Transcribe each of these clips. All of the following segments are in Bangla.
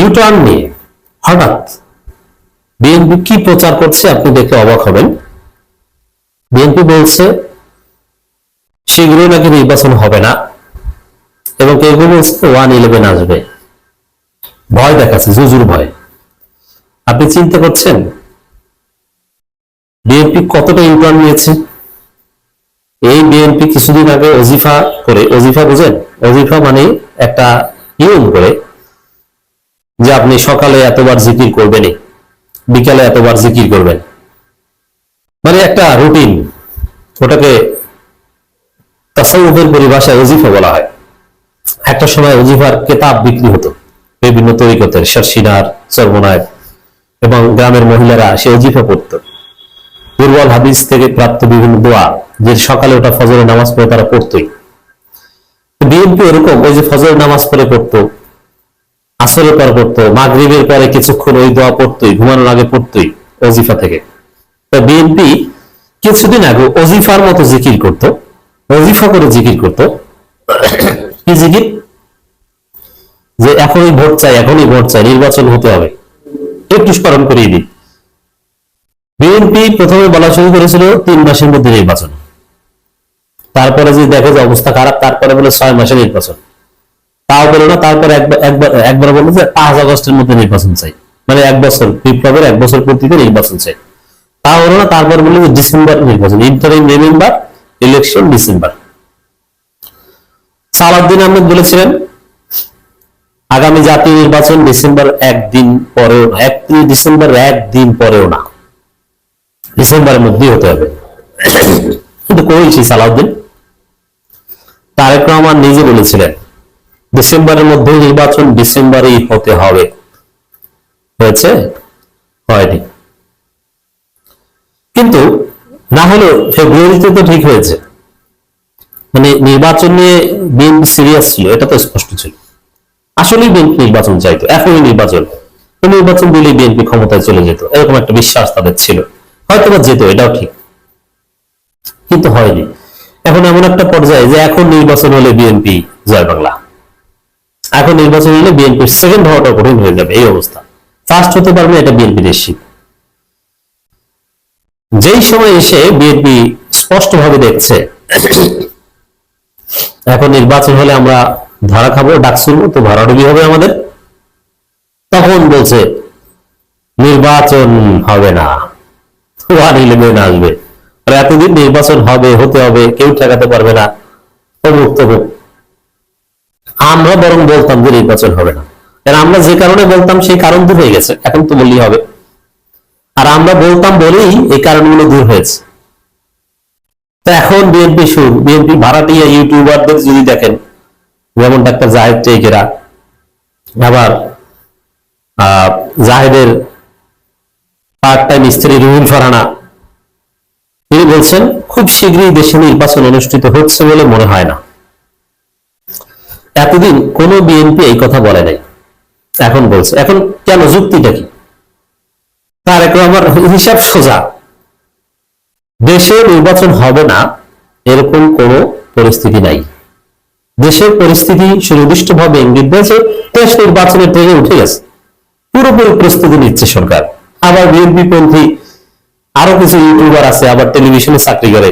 ইউটার্ন নিয়ে। হঠাৎ বিএনপি কি প্রচার করছে আপনি দেখে অবাক হবেন। বিএনপি বলছে, শীঘ্রই নাকি নির্বাচন হবে না এবং বলছে ওয়ান ইলেভেন আসবে। ভয় দেখাচ্ছে, জুজুর ভয়। আপনি চিন্তা করছেন বিএনপি কতটা ইউটার্ন নিয়েছে? এই বিএনপি কিছুদিন আগে অজিফা করে, অজিফা বুঝেন? অজিফা মানে একটা নিয়ম করে। যে আপনি সকালে এতবার জিকির করবেনই বিকালে এতবার জিকির করবেন। মানে একটা রুটিন, ওটাকে তাসাউফের পরিভাষায় অজিফা বলা হয়। একটা সময় অজিফার কেতাব বিক্রি হতো, বিভিন্ন তরিকতের শারসিনার চর্মনায় এবং গ্রামের মহিলারা সে অজিফা পড়তো। দুর্বল হাদিস থেকে প্রাপ্ত বিভিন্ন দোয়া, যে সকালে ওটা ফজরের নামাজ পড়ে তারা পড়তোই। বিএনপি এরকম ওই যে ফজরের নামাজ পড়ে পড়তো আসরের পর পড়তো, মাগরিবের পরে কিছুক্ষণ ওই দোয়া পড়তোই, ঘুমানোর আগে পড়তোই অজিফা থেকে। তা বিএনপি কিছুদিন আগে অজিফার মতো জিকির করত অজিফা করে জিকির করত। কি জিকির? যে এখনই ভোট চাই, এখনই ভোট চাই, নির্বাচন হতে হবে। একটু স্মরণ করিয়ে দিই বিএনপি প্রথমে বলা শুরু করেছিল তিন মাসের মধ্যে নির্বাচন। তারপরে যে দেখে যে অবস্থা খারাপ, তারপরে বলে ছয় মাসে নির্বাচন। তাও বলে না, তারপরে একবার বলল যে পাঁচ আগস্টের মধ্যে নির্বাচন চাই। মানে এক বছর বিপ্লবের এক বছর পূর্তিতে নির্বাচন চাই। তা হলো না, তারপর বলল যে ডিসেম্বর নির্বাচন interim remember election December. Salahuddin Ahmed বলেছিলেন, আগামী জাতীয় নির্বাচন ডিসেম্বর একদিন পরেও না একত্রিশ ডিসেম্বর একদিন পরেও না। ডিসেম্বরের মধ্যেই হতে হবে। কিন্তু করেছি সালাউদ্দিন? তারেক রহমান নিজে বলেছিলেন ডিসেম্বরের মধ্যে নির্বাচন ডিসেম্বরেই হতে হবে। হয়েছে? হয়নি। কিন্তু না হলেও ফেব্রুয়ারিতে তো ঠিক হয়েছে। মানে নির্বাচন নিয়ে বিএনপি সিরিয়াস ছিল, এটা তো স্পষ্ট ছিল। আসলেই বিএনপি নির্বাচন চাইতো, এখনই নির্বাচন। নির্বাচন দিলেই বিএনপি ক্ষমতায় চলে যেত, এরকম একটা বিশ্বাস তাদের ছিল। হয়তো বা যেত, এটাও ঠিক। কিন্তু হয়নি। এখন এমন একটা পর্যায়ে যে এখন নির্বাচন হলে বিএনপি জয় বাংলা। এখন নির্বাচন হলে বিএনপির সেকেন্ড হওয়াটা কঠিন হয়ে যাবে, এই অবস্থা। ফার্স্ট হতে পারবে এটা বিএনপি নিশ্চিত যেই সময় এসে বিএনপি স্পষ্টভাবে দেখছে, এখন নির্বাচন হলে আমরা ধরা খাব, ডাক শুনব, তো ভরাডুবি হবে আমাদের? তখন বলছে, নির্বাচন হবে না। ওয়ান ইলেভেন আসবে। আর এতদিন নির্বাচন হবে, হতে হবে, কেউ ঠেকাতে পারবে না। অমুক আমরা বরং বলতাম যে নির্বাচন হবে না। কারণ আমরা যে কারণে বলতাম, সেই কারণ দূর হয়ে গেছে। এখন তো বললেই হবে। আর আমরা বলতাম বলেই এই কারণগুলো দূর হয়েছে। তো এখন বিএনপি সুর বিএনপি ভাড়াটিয়া ইউটিউবারদের যদি দেখেন, যেমন ডাক্তার জাহেদ টেকেরা, আবার জাহেদের পার্ট টাইম স্ত্রী রুহুল ফারহানা, তিনি বলছেন, খুব শীঘ্রই দেশে নির্বাচন অনুষ্ঠিত হচ্ছে বলে মনে হয় না। এতদিন কোন বিএনপি এই কথা বলে নাই। এখন বলছে, এখন কেন, যুক্তিটা কি? তার একটু আমার হিসাব সোজা। দেশে নির্বাচন হবে না, এরকম কোন পরিস্থিতি নাই। দেশের পরিস্থিতি সুনির্দিষ্টভাবে ইঙ্গিত দিয়েছে, দেশ নির্বাচনের ট্রেনে উঠে গেছে। পুরোপুরি প্রস্তুতি নিচ্ছে সরকার। আবার বিএনপি পন্থী আরও কিছু ইউটিউবার আছে, আবার টেলিভিশনে চাকরি করে।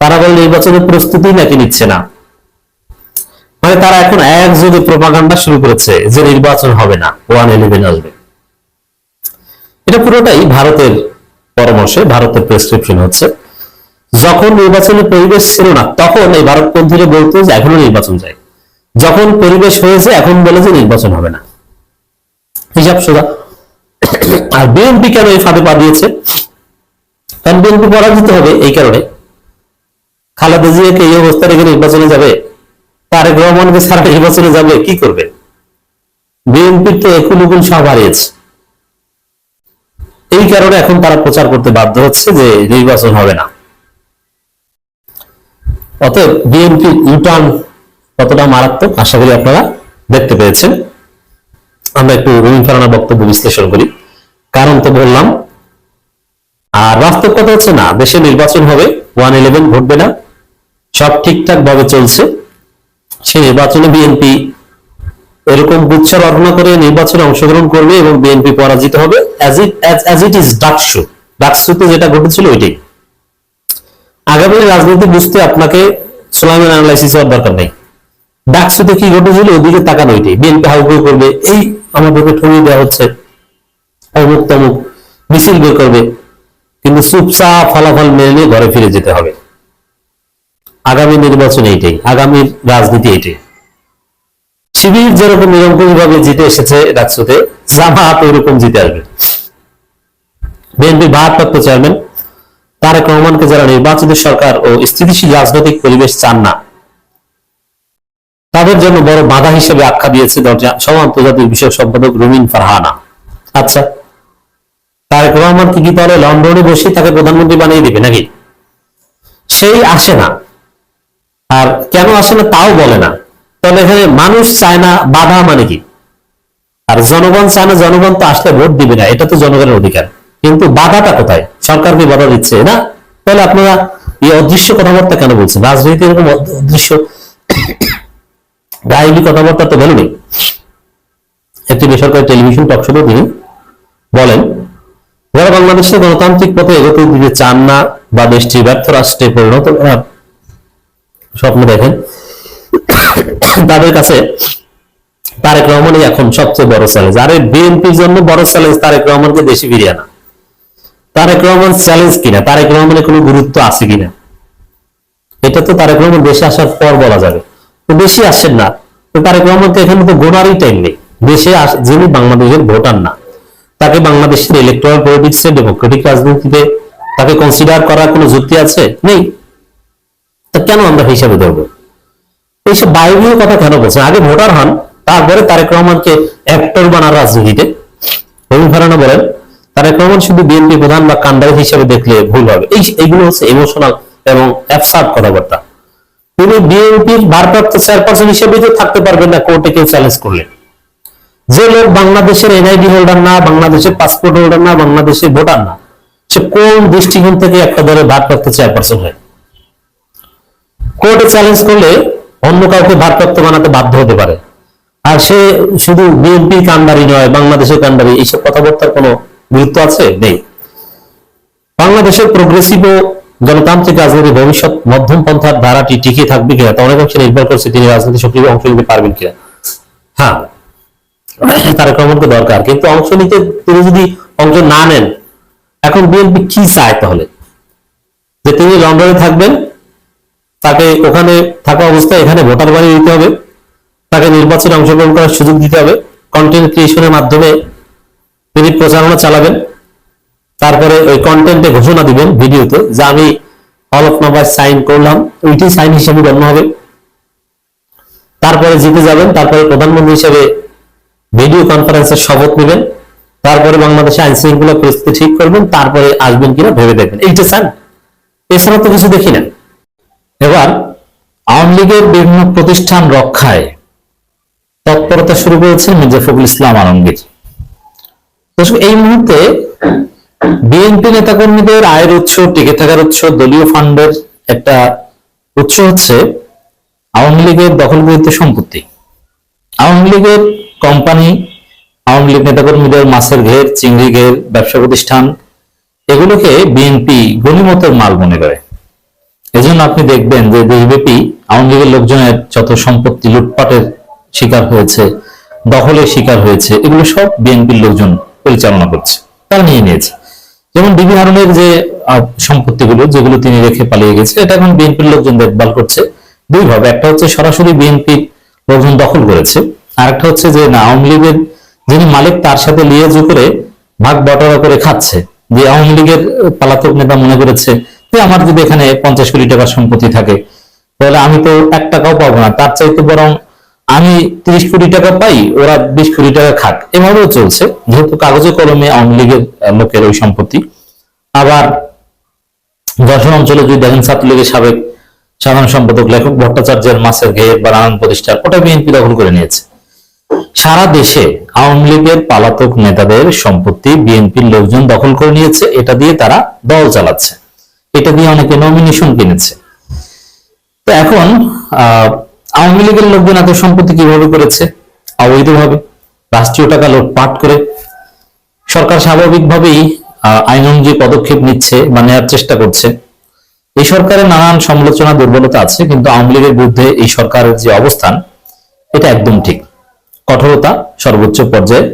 তারা বলে নির্বাচনের প্রস্তুতি নাকি নিচ্ছে না? মানে তারা এখন একযোগে প্রপাগান্ডা শুরু করেছে যে নির্বাচন হবে না ওয়ান ইলেভেন আসবে। এটা পুরোটাই ভারতের পরামর্শে, ভারতের প্রেসক্রিপশন হচ্ছে। যখন নির্বাচনের পরিবেশ ছিল না, তখন এই ভারতপন্থীরা বলতো যে এখনও নির্বাচন যায়। যখন পরিবেশ হয়েছে, এখন বলে যে নির্বাচন হবে না। হিসাব সোজা। আর বিএনপি কেন এই ফাঁদে পা দিয়েছে? কারণ বিএনপি পরাজিত হবে এই কারণে। খালেদা জিয়াকে এই অবস্থা রেখে নির্বাচনে যাবে তারেক রহমানকে সারা নির্বাচনে যাবে, কি করবে? বিএনপির তো একুল উকুল সব হারিয়েছে। এই কারণে এখন তারা প্রচার করতে বাধ্য হচ্ছে যে নির্বাচন হবে না। অতএব বিএনপি ইউটার্ন কতটা মারাত্মক, আশা করি আপনারা দেখতে পেয়েছেন। আমরা একটু রবীন ফারানা বক্তব্য বিশ্লেষণ করি। কারণ তো বললাম, আর বাস্তব কথা হচ্ছে না, দেশে নির্বাচন হবে ওয়ান ইলেভেন ঘটবে না। সব ঠিকঠাক ভাবে চলছে। সেই নির্বাচনে বিএনপি এরকম গুচ্ছ রচনা করে নির্বাচনে অংশগ্রহণ করবে এবং বিএনপি পরাজিত হবে যেটা ঘটেছিল ওইটাই। আগামী রাজনীতি বুঝতে আপনাকে দরকার নেই। ডাকসুতে কি ঘটেছিল ওদিকে তাকানো ওইটাই। বিএনপি হাউকাউ করবে, এই আমাদেরকে ঠকিয়ে দেওয়া হচ্ছে। অমুক তমুক মিছিল বের করবে, কিন্তু চুপচাপ ফলাফল মেনে নিয়ে ঘরে ফিরে যেতে হবে। আগামী নির্বাচন এইটাই আগামীর রাজনীতি এইটাই। শিবির যেরকম নিরঙ্কুশ ভাবে জিতে এসেছে ডাকসুতে জামাত ওইরকম জিতে আসবে। বিএনপি ভারপ্রাপ্ত চেয়ারম্যান, তারেক রহমানকে যারা নির্বাচিত সরকার ও স্থিতিশীল রাজনৈতিক পরিবেশ চান না, তাদের জন্য বড় বাধা হিসেবে আখ্যা দিয়েছে সহ আন্তর্জাতিক বিষয়ক সম্পাদক রুমিন ফারহানা। আচ্ছা তারেক রহমান কি কি তাহলে লন্ডনে বসে তাকে প্রধানমন্ত্রী বানিয়ে দিবে নাকি? সেই আসে না। আর কেন আসলে তাও বলে না? তাহলে এখানে মানুষ চায় না বাধা মানে কি? আর জনগণ চায় না, জনগণ তো আসলে ভোট দিবে না, এটা তো জনগণের অধিকার। কিন্তু বাধাটা কোথায়? সরকারকে বাধা দিচ্ছে, না? তাহলে আপনারা এই অদৃশ্য কথাবার্তা কেন বলছেন? রাজনীতি এরকম অদ- অদৃশ্য গায়েবী কথাবার্তা তো নেই একটি বেসরকারি টেলিভিশন টক শোতে তিনি বলেন, যারা বাংলাদেশের গণতান্ত্রিক পথে এগোতে দিতে চান না বা দেশটি ব্যর্থ রাষ্ট্রে পরিণত স্বপ্ন দেখেন। তাদের কাছে তারেক রহমানই এখন সবচেয়ে বড় চ্যালেঞ্জ আরে বিএনপির জন্য বড় চ্যালেঞ্জ তারেক রহমানকে দেশে ফিরিয়ে আনা। তারেক রহমান চ্যালেঞ্জ কিনা? তারেক রহমানের কোনো গুরুত্ব আছে কিনা? এটা তো তারেক রহমান দেশে আসার পর বলা যাবে। তো বেশি আসেন না। তো তারেক রহমানকে এখানে তো গোনারই টাইম নেই। দেশে যিনি বাংলাদেশের ভোটার না, তাকে বাংলাদেশের ইলেকট্রাল পলিটিক্সে ডেমোক্রেটিক রাজনীতিতে তাকে কনসিডার করার কোনো যুক্তি আছে? নেই। তা কেন আমরা হিসাবে ধরবো? এইসব বায়বীয় কথা কেন বলছেন আগে ভোটার হন, তারপরে তারেক রহমানকে অ্যাক্টর বানার রাজনীতিতে। রবীন ফারানা বলেন, তারেক রহমান শুধু বিএনপি প্রধান বা কান্ডারি হিসেবে দেখলে ভুল হবে। এই এইগুলো হচ্ছে ইমোশনাল এবং অ্যাবসার্ড কথাবার্তা। তিনি বিএনপির ভারপ্রাপ্ত চেয়ারপারসন হিসেবে তো থাকতে পারবেন না কোর্টে কেউ চ্যালেঞ্জ করলে। যে লোক বাংলাদেশের এনআইডি হোল্ডার না, বাংলাদেশের পাসপোর্ট হোল্ডার না, বাংলাদেশের ভোটার না, সে কোন দৃষ্টিকোণ থেকে একটা দলের ভারপ্রাপ্ত চেয়ারপারসন হয়? কোর্টে চ্যালেঞ্জ করলে অন্য কাউকে ভারপ্রাপ্ত বানাতে বাধ্য হতে পারে। আর সে শুধু বিএনপি কান্ডারি নয়, বাংলাদেশের কান্ডারি এইসব কথাবার্তার কোনো গুরুত্ব আছে? নেই। বাংলাদেশের প্রোগ্রেসিভ ও গণতান্ত্রিক রাজনীতির ভবিষ্যৎ মধ্যম পন্থার ধারাটি টিকে থাকবে কিনা তা অনেক অংশে নির্ভর করছে তিনি রাজনীতি সক্রিয় অংশ নিতে পারবেন কিনা। হ্যাঁ তারেক রহমানকে দরকার, কিন্তু অংশ নিতে তিনি যদি অংশ না নেন, এখন বিএনপি কি চায় তাহলে? যে তিনি লন্ডনে থাকবেন তাকে ওখানে থাকা অবস্থায় এখানে ভোটার বাড়ি দিতে হবে। তাকে নির্বাচনে অংশগ্রহণ করার সুযোগ দিতে হবে। কন্টেন্ট ক্রিয়েশনের মাধ্যমে তিনি প্রচারণা চালাবেন। তারপরে ওই কন্টেন্টে ঘোষণা দিবেন ভিডিওতে যে আমি হলফনামায় সাইন করলাম। ওইটাই সাইন হিসেবে গণ্য হবে। তারপরে জিতে যাবেন। তারপরে প্রধানমন্ত্রী হিসেবে ভিডিও কনফারেন্সের শপথ নেবেন। তারপরে বাংলাদেশে আইন শৃঙ্খলা পরিস্থিতি ঠিক করবেন। তারপরে আসবেন কিনা ভেবে দেখবেন। এইটা চান এছাড়া তো কিছু দেখি না। এবার আওয়ামী লীগের বিভিন্ন প্রতিষ্ঠান রক্ষায় তৎপরতা শুরু করেছেন মির্জা ইসলাম আলমগীর। এই মুহূর্তে বিএনপি নেতাকর্মীদের আয়ের উৎস, টিকে থাকার উৎস, দলীয় ফান্ডের একটা উৎস হচ্ছে আওয়ামী লীগের দখলকৃত সম্পত্তি। আওয়ামী লীগের কোম্পানি, আওয়ামী লীগ নেতাকর্মীদের মাছের ঘের, চিংড়ি ঘের, ব্যবসা প্রতিষ্ঠান, এগুলোকে বিএনপি গণিমতের মাল মনে করে। এজন্য আপনি দেখবেন যে দেশব্যাপী আওয়ামী লীগের লোকজনের যত সম্পত্তি লুটপাটের শিকার হয়েছে, দখলের শিকার হয়েছে, এগুলো সব বিএনপির লোকজন পরিচালনা করছে, তারা নিয়ে নিয়েছে। যেমন বিবি হারুনের যে সম্পত্তিগুলো যেগুলো তিনি রেখে পালিয়ে গেছে, এটা এখন বিএনপির লোকজন দেখভাল করছে দুই ভাবে। একটা হচ্ছে সরাসরি বিএনপির লোকজন দখল করেছে আর একটা হচ্ছে যে, না, আওয়ামী লীগের যিনি মালিক তার সাথে লিয়ে লিয়েজু করে ভাগ বটরা করে খাচ্ছে, যে আওয়ামী লীগের পালাতক নেতা মনে করেছে আমার যদি এখানে পঞ্চাশ কোটি টাকার সম্পত্তি থাকে, তাহলে আমি তো এক টাকাও পাবো না। তার চাইতে বরং আমি তিরিশ কোটি টাকা পাই, ওরা বিশ কোটি টাকা খাক। এভাবেও চলছে। যেহেতু কাগজে কলমে আওয়ামী লীগের লোকের ওই সম্পত্তি। আবার যশোর অঞ্চলে যদি দেখেন ছাত্রলীগের সাবেক সাধারণ সম্পাদক, লেখক ভট্টাচার্যের মাছের ঘের বা নানান প্রতিষ্ঠান ওটা বিএনপি দখল করে নিয়েছে। সারা দেশে আওয়ামী লীগের পালাতক নেতাদের সম্পত্তি বিএনপির লোকজন দখল করে নিয়েছে। এটা দিয়ে তারা দল চালাচ্ছে। এটা দিয়ে অনেকে নমিনেশন কিনেছে। তো এখন আওয়ামী লীগের লোকজন এত সম্পত্তি কীভাবে করেছে? অবৈধভাবে। রাষ্ট্রীয় টাকা লুটপাট করে। সরকার স্বাভাবিকভাবেই আইন অনুযায়ী পদক্ষেপ নিচ্ছে বা নেওয়ার চেষ্টা করছে। এই সরকারের নানান সমালোচনা, দুর্বলতা আছে, কিন্তু আওয়ামী লীগের বিরুদ্ধে এই সরকারের যে অবস্থান, এটা একদম ঠিক। কঠোরতা সর্বোচ্চ পর্যায়ে।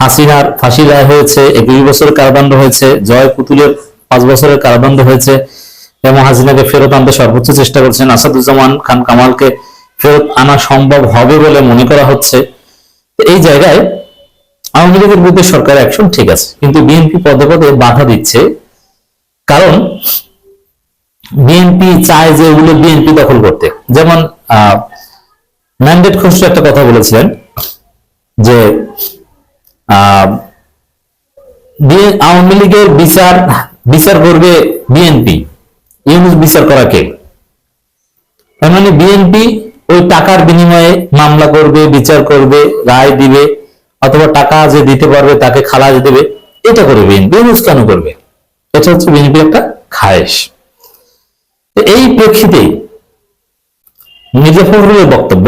হাসিনার ফাঁসি রায় হয়েছে একুশ বছরের কারাদণ্ড হয়েছে, জয় পুতুলের পাঁচ বছরের কারাদণ্ড হয়েছে। এবং হাসিনাকে ফেরত আনতে সর্বোচ্চ চেষ্টা করছেন আসাদুজ্জামান খান কামালকে ফেরত আনা সম্ভব হবে বলে মনে করা হচ্ছে। এই জায়গায় আওয়ামী লীগের বিরুদ্ধে সরকার অ্যাকশন ঠিক আছে কিন্তু বিএনপি পদে পদে বাধা দিচ্ছে। কারণ বিএনপি চায় যে ওগুলো বিএনপি দখল করতে। যেমন ম্যান্ডেট খসরু একটা কথা বলেছিলেন যে আহ, আওয়ামী লীগের বিচার বিচার করবে বিএনপি ইউনুস বিচার করা কে? তার মানে বিএনপি ওই টাকার বিনিময়ে মামলা করবে, বিচার করবে, রায় দিবে, অথবা টাকা যে দিতে পারবে তাকে খালাস দেবে, এটা করে বিএনপি ইউনুস কেন করবে? এটা হচ্ছে বিএনপি একটা খায়েশ। এই প্রেক্ষিতে মির্জা ফখরুলের বক্তব্য,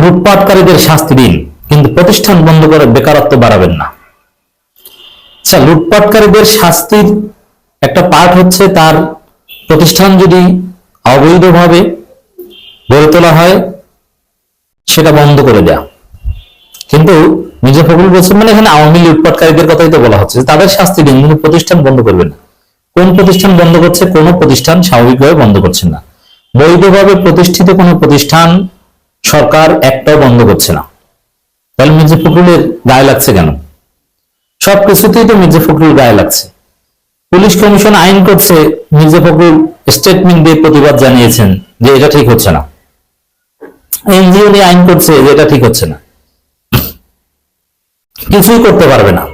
লুটপাটকারীদের শাস্তি দিন, কিন্তু প্রতিষ্ঠান বন্ধ করে বেকারত্ব বাড়াবেন না। আচ্ছা লুটপাটকারীদের শাস্তির একটা পার্ট হচ্ছে তার প্রতিষ্ঠান যদি অবৈধভাবে গড়ে তোলা হয়, সেটা বন্ধ করে দেয়া। কিন্তু মির্জা ফখরুল বলছেন মানে এখানে আওয়ামী লুটপাটকারীদের কথাই তো বলা হচ্ছে তাদের শাস্তি দিন কিন্তু প্রতিষ্ঠান বন্ধ করবে না। কোন প্রতিষ্ঠান বন্ধ করছে, কোন প্রতিষ্ঠান স্বাভাবিকভাবে বন্ধ করছে না। বৈধভাবে প্রতিষ্ঠিত কোন প্রতিষ্ঠান সরকার একটাও বন্ধ করছে না। তাহলে মির্জা ফখরুলের গায়ে লাগছে কেন? সব কিছুতেই তো মির্জা ফখরুল গায়ে লাগছে। পুলিশ কমিশন আইন করছে, মির্জা ফখরুল স্টেটমেন্ট দিয়ে প্রতিবাদ জানিয়েছেন যে এটা ঠিক হচ্ছে না। এনজিও নিয়ে আইন করছে যে এটা ঠিক হচ্ছে না। কিছুই করতে পারবে না।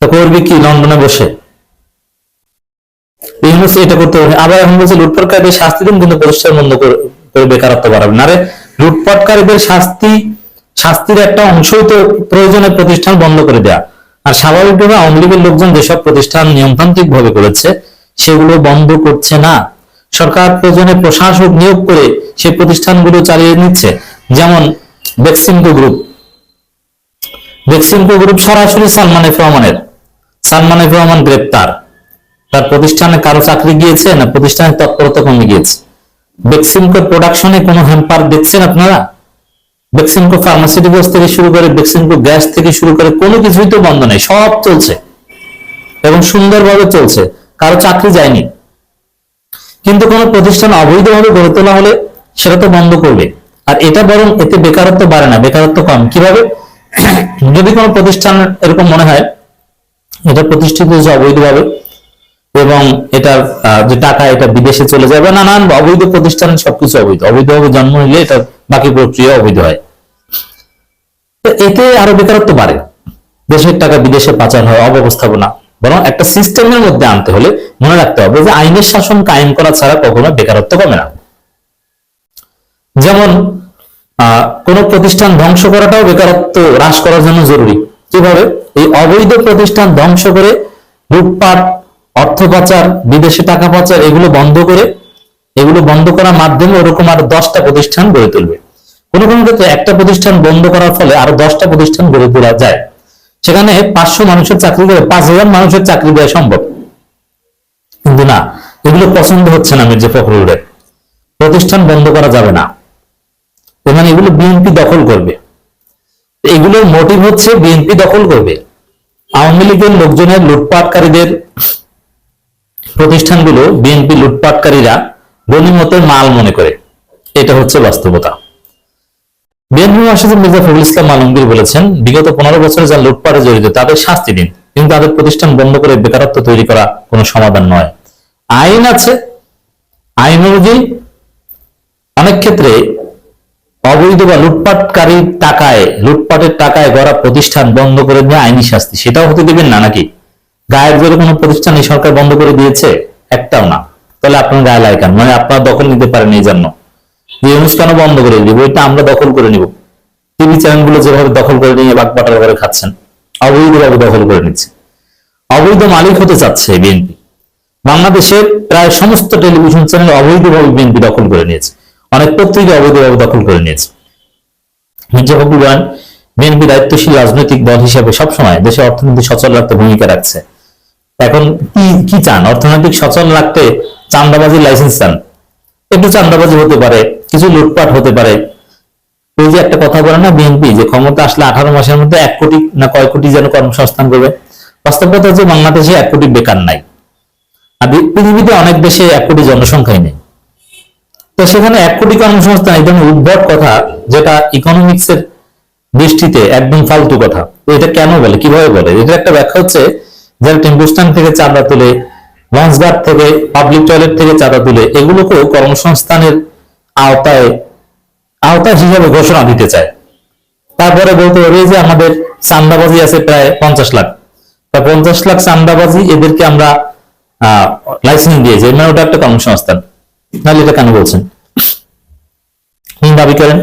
তো করবি কি? লন্ডনে বসে। এটা করতে পারবে আবার এখন বলছে লুটপাটকারীদের শাস্তি দিন, কিন্তু প্রতিষ্ঠান বন্ধ করে করে বেকারত্ব বাড়াবে। না আরে লুটপাটকারীদের শাস্তি, শাস্তির একটা অংশই তো প্রয়োজনে প্রতিষ্ঠান বন্ধ করে দেয়া। আর স্বাভাবিকভাবে আওয়ামী লীগের লোকজন যেসব প্রতিষ্ঠান নিয়মতান্ত্রিক ভাবে করেছে, সেগুলো বন্ধ করছে না। সরকার প্রয়োজনে প্রশাসক নিয়োগ করে সেই প্রতিষ্ঠানগুলো চালিয়ে নিচ্ছে। যেমন বেক্সিমকো গ্রুপ। বেক্সিমকো গ্রুপ সরাসরি সালমান এফ রহমানের। সালমান এফ রহমান গ্রেপ্তার। তার প্রতিষ্ঠানে কারও চাকরি গিয়েছে না প্রতিষ্ঠানের তৎপরতা কমে গিয়েছে? বেক্সিমকো প্রোডাকশনে কোনো হ্যাম্পার দেখছেন আপনারা? বেক্সিমকো ফার্মাসিউটিক্যালস থেকে শুরু করে বেক্সিমকো গ্যাস থেকে শুরু করে কোনো কিছুই তো বন্ধ নেই, সব চলছে। এবং সুন্দরভাবে চলছে, কারও চাকরি যায়নি। কিন্তু কোনো প্রতিষ্ঠান অবৈধভাবে গড়ে তোলা হলে সেটা তো বন্ধ করবে। আর এটা বরং এতে বেকারত্ব বাড়ে না, বেকারত্ব কম। কীভাবে? যদি কোনো প্রতিষ্ঠান এরকম মনে হয়, এটা প্রতিষ্ঠিত হয়েছে অবৈধভাবে এবং এটার যে টাকা এটা বিদেশে চলে যায় বা নানান অবৈধ প্রতিষ্ঠান সবকিছু অবৈধ। অবৈধভাবে জন্ম নিলে এটা বাকি প্রক্রিয়া অবৈধ হয়। তো এতে আরও বেকারত্ব বাড়ে। দেশের টাকা বিদেশে পাচার হয় অব্যবস্থাপনা। বরং একটা সিস্টেমের মধ্যে আনতে হলে মনে রাখতে হবে যে আইনের শাসন কায়েম করা ছাড়া কখনো বেকারত্ব কমে না। যেমন কোন প্রতিষ্ঠান ধ্বংস করাটাও বেকারত্ব হ্রাস করার জন্য জরুরি। কীভাবে? এই অবৈধ প্রতিষ্ঠান ধ্বংস করে লুটপাট অর্থ পাচার, বিদেশে টাকা পাচার, এগুলো বন্ধ করে, এগুলো বন্ধ করার মাধ্যমে ওরকম আরও দশটা প্রতিষ্ঠান গড়ে তুলবে। কোনো কোনো ক্ষেত্রে একটা প্রতিষ্ঠান বন্ধ করার ফলে আরও দশটা প্রতিষ্ঠান গড়ে তোলা যায়। সেখানে পাঁচশো মানুষের চাকরি করে পাঁচ হাজার মানুষের চাকরি দেওয়া সম্ভব। কিন্তু না, এগুলো পছন্দ হচ্ছে না মির্জা ফখরুলের। প্রতিষ্ঠান বন্ধ করা যাবে না। মানে এগুলো বিএনপি দখল করবে। এগুলোর মোটিভ হচ্ছে বিএনপি দখল করবে। আওয়ামী লীগের লোকজনের লুটপাটকারীদের প্রতিষ্ঠানগুলো বিএনপি লুটপাটকারীরা গণিমতের মাল মনে করে। এটা হচ্ছে বাস্তবতা। বিএনপি মহাসচিব মির্জা ফখরুল ইসলাম আলমগীর বলেছেন, বিগত পনেরো বছরে যারা লুটপাটে জড়িত, তাদের শাস্তি দিন। কিন্তু তাদের প্রতিষ্ঠান বন্ধ করে বেকারত্ব তৈরি করা কোনো সমাধান নয়। আইন আছে। আইন অনুযায়ী অনেক ক্ষেত্রে অবৈধ বা লুটপাটকারীর টাকায়, লুটপাটের টাকায় গড়া প্রতিষ্ঠান বন্ধ করে দেওয়া আইনি শাস্তি। সেটাও হতে দেবেন না নাকি? গায়ের জোরে কোনো প্রতিষ্ঠান এই সরকার বন্ধ করে দিয়েছে, একটাও না। তাহলে আপনার গায়ে লাগে কেন? মানে আপনারা দখল নিতে পারেন এই জন্য। যে অনুষ্ঠান বন্ধ করে দিব, এটা আমরা দখল করে নিব। টিভি চ্যানেলগুলো যেভাবে দখল করে নিয়ে বাগবাটার করে খাচ্ছেন, অবৈধভাবে দখল করে নিচ্ছে। অবৈধ মালিক হতে চাচ্ছে বিএনপি। বাংলাদেশের প্রায় সমস্ত টেলিভিশন চ্যানেল অবৈধভাবে বিএনপি দখল করে নিয়েছে। অনেক পত্রিকা অবৈধভাবে দখল করে নিয়েছে। মির্জা ফখরুল বিএনপি দায়িত্বশীল রাজনৈতিক দল হিসেবে সবসময় দেশে অর্থনীতি সচল রাখতে ভূমিকা রাখছে। এখন কি কি চান? অর্থনৈতিক সচল রাখতে চান্দাবাজির লাইসেন্স চান। একটু চান্দাবাজি হতে পারে, কিছু লুটপাট হতে পারে। ওই যে একটা কথা বলে না বিএনপি, যে ক্ষমতা আসলে আঠারো মাসের মধ্যে এক কোটি না কয় কোটি যেন কর্মসংস্থান করবে। বাস্তব কথা হচ্ছে বাংলাদেশে এক কোটি বেকার নাই। আর পৃথিবীতে অনেক দেশে এক কোটি জনসংখ্যাই নেই। তো সেখানে এক কোটি কর্মসংস্থান এই ধরনের উদ্ভট কথা, যেটা ইকোনমিক্স এর দৃষ্টিতে একদম ফালতু কথা। এটা কেন বলে? কীভাবে বলে? এটা একটা ব্যাখ্যা হচ্ছে যারা টেম্পু স্ট্যান্ড থেকে চাঁদা তুলে লঞ্চঘাট থেকে পাবলিক টয়লেট থেকে চাঁদা তুলে, এগুলোকেও কর্মসংস্থানের আওতায় আওতা হিসাবে ঘোষণা দিতে চায়। তারপরে বলতে পারে যে আমাদের চান্দাবাজি আছে প্রায় পঞ্চাশ লাখ। তা পঞ্চাশ লাখ চান্দাবাজি এদেরকে আমরা লাইসেন্স দিয়েছি। মানে ওটা একটা কর্মসংস্থান। নাহলে এটা কেন বলছেন? তিনি দাবি করেন?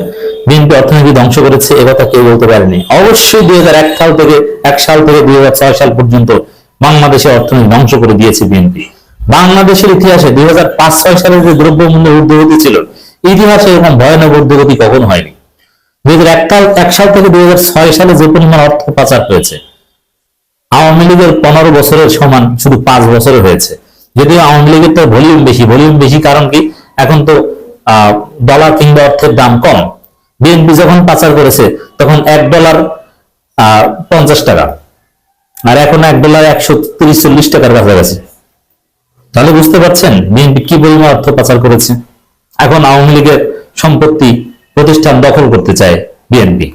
বিএনপি অর্থনীতি ধ্বংস করেছে, এ কথা কেউ বলতে পারেনি। অবশ্যই দুই এক সাল থেকে, এক সাল থেকে দুই সাল পর্যন্ত বাংলাদেশের অর্থনীতি ধ্বংস করে দিয়েছে বিএনপি। বাংলাদেশের ইতিহাসে দুই হাজার পাঁচ ছয় সালে যে দ্রব্যমূল্য ঊর্ধ্বগতি ছিল ইতিহাসে এরকম ভয়ানক ঊর্ধ্বগতি কখনো হয়নি। দুই হাজার এক সাল এক সাল থেকে দুই হাজার ছয় সালে যে পরিমাণ অর্থ পাচার হয়েছে আওয়ামী লীগের পনেরো বছরের সমান শুধু পাঁচ বছরে হয়েছে। যদিও আওয়ামী লীগের তো ভলিউম বেশি ভলিউম বেশি কারণ কি? এখন তো ডলার কিংবা অর্থের দাম কম। বিএনপি যখন পাচার করেছে তখন এক ডলার আহ, পঞ্চাশ টাকা। আর এখন এক ডলার একশো তিরিশ চল্লিশ টাকার কাছাকাছি। তাহলে বুঝতে পারছেন বিএনপি কি পরিমাণ অর্থ পাচার করেছে? এখন আওয়ামী লীগের সম্পত্তি প্রতিষ্ঠান দখল করতে চায় বিএনপি